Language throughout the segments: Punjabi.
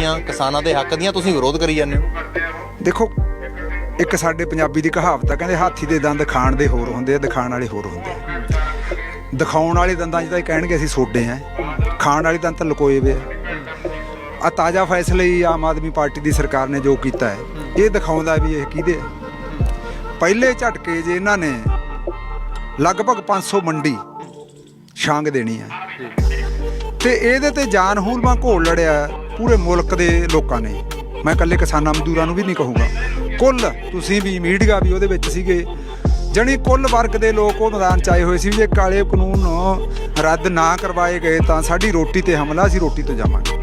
ਕਿਸਾਨਾਂ ਦੇ ਹੱਕ ਦੀਆਂ ਤੁਸੀਂ ਵਿਰੋਧ ਕਰੀ ਜਾਂਦੇ ਹੋ? ਦੇਖੋ, ਇੱਕ ਸਾਡੇ ਪੰਜਾਬੀ ਦੀ ਕਹਾਵਤ ਆ, ਕਹਿੰਦੇ ਹਾਥੀ ਦੇ ਦੰਦ ਖਾਣ ਦੇ ਹੋਰ ਹੁੰਦੇ ਆ ਦਿਖਾਣ ਵਾਲੇ ਹੋਰ ਹੁੰਦੇ ਆ। ਦਿਖਾਉਣ ਵਾਲੇ ਦੰਦਾਂ 'ਚ ਤਾਂ ਇਹ ਕਹਿਣਗੇ, ਅਸੀਂ ਸੋਡੇ ਆ। ਖਾਣ ਵਾਲੇ ਦੰਦ ਤਾਂ ਲੁਕੋਏ ਵੇ ਆ। ਤਾਜ਼ਾ ਫੈਸਲੇ ਹੀ ਆਮ ਆਦਮੀ ਪਾਰਟੀ ਦੀ ਸਰਕਾਰ ਨੇ ਜੋ ਕੀਤਾ ਹੈ, ਇਹ ਦਿਖਾਉਂਦਾ ਵੀ ਇਹ ਕਿਹਦੇ ਆ। ਪਹਿਲੇ ਝਟਕੇ ਜੇ ਇਹਨਾਂ ਨੇ ਲਗਭਗ 500 ਮੰਡੀ ਛਾਂਗ ਦੇਣੀ ਆ। ਤੇ ਇਹਦੇ ਤੇ ਜਾਨ ਹੂਲਮਾ ਘੋਲ ਲੜਿਆ ਪੂਰੇ ਮੁਲਕ ਦੇ ਲੋਕਾਂ ਨੇ। ਮੈਂ ਇਕੱਲੇ ਕਿਸਾਨਾਂ ਮਜ਼ਦੂਰਾਂ ਨੂੰ ਵੀ ਨਹੀਂ ਕਹੂੰਗਾ। ਕੁੱਲ ਤੁਸੀਂ ਵੀ ਮੀਡੀਆ ਵੀ ਉਹਦੇ ਵਿੱਚ ਸੀਗੇ। ਜਣੀ ਕੁੱਲ ਵਰਗ ਦੇ ਲੋਕ ਉਹ ਮੈਦਾਨ ਚ ਆਏ ਹੋਏ ਸੀ ਵੀ ਜੇ ਕਾਲੇ ਕਾਨੂੰਨ ਰੱਦ ਨਾ ਕਰਵਾਏ ਗਏ ਤਾਂ ਸਾਡੀ ਰੋਟੀ ਤੇ ਹਮਲਾ ਅਸੀਂ ਰੋਟੀ ਤੋਂ ਜਾਵਾਂਗੇ।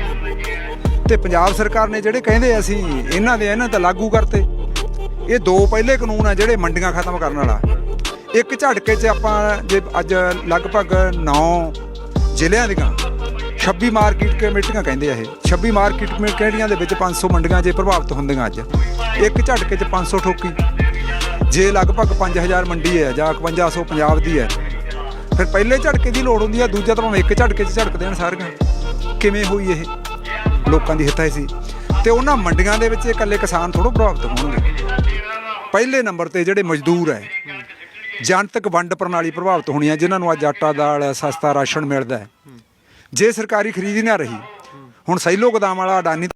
ਤੇ ਪੰਜਾਬ ਸਰਕਾਰ ਨੇ ਜਿਹੜੇ ਕਹਿੰਦੇ ਅਸੀਂ, ਇਹਨਾਂ ਦੇ ਇਹਨਾਂ ਤਾਂ ਲਾਗੂ ਕਰਤੇ। ਇਹ ਦੋ ਪਹਿਲੇ ਕਾਨੂੰਨ ਆ ਜਿਹੜੇ ਮੰਡੀਆਂ ਖਤਮ ਕਰਨ ਵਾਲਾ। ਇੱਕ ਝਟਕੇ 'ਚ ਆਪਾਂ ਜੇ ਅੱਜ ਲਗਭਗ 9 ਜ਼ਿਲ੍ਹਿਆਂ ਦੀਆਂ 26 ਮਾਰਕੀਟ ਕਮੇਟੀਆਂ ਕਹਿੰਦੇ ਆ ਇਹ। 26 ਮਾਰਕੀਟ ਕਮੇਟੀਆਂ ਦੇ ਵਿੱਚ 500 ਮੰਡੀਆਂ ਜੇ ਪ੍ਰਭਾਵਿਤ ਹੁੰਦੀਆਂ ਅੱਜ? ਇੱਕ ਝਟਕੇ 'ਚ 500 ਠੋਕੀ। ਜੇ ਲਗਭਗ 5000 ਮੰਡੀ ਹੈ ਜਾਂ 5100 ਪੰਜਾਬ ਦੀ ਹੈ, ਫਿਰ ਪਹਿਲੇ ਝਟਕੇ ਦੀ ਲੋੜ ਹੁੰਦੀ ਹੈ ਦੂਜਾ ਤਾਂ ਭਾਵੇਂ ਇੱਕ ਝਟਕੇ 'ਚ ਝਟਕ ਦੇਣ ਸਾਰੀਆਂ। ਕਿਵੇਂ ਹੋਈ ਇਹ? ਲੋਕਾਂ ਦੀ ਹਿੱਤਾਈ ਸੀ। ਤੇ ਉਹਨਾਂ ਮੰਡੀਆਂ ਦੇ ਵਿੱਚ ਇਕੱਲੇ ਕਿਸਾਨ ਥੋੜ੍ਹਾ ਪ੍ਰਭਾਵਿਤ ਹੋਣਗੇ। ਪਹਿਲੇ ਨੰਬਰ ਤੇ ਜਿਹੜੇ ਮਜ਼ਦੂਰ ਹੈ, ਜਨਤਕ ਵੰਡ ਪ੍ਰਣਾਲੀ ਪ੍ਰਭਾਵਿਤ ਹੋਣੀ ਹੈ ਜਿਨ੍ਹਾਂ ਨੂੰ ਅੱਜ ਆਟਾ ਦਾਲ, ਸਸਤਾ ਰਾਸ਼ਨ ਮਿਲਦਾ ਹੈ। ਜੇ ਸਰਕਾਰੀ ਖਰੀਦ ਹੀ ਨਾ ਰਹੀ ਹੁਣ ਸੈਲੋ ਗੋਦਾਮ ਵਾਲਾ ਅਡਾਨੀ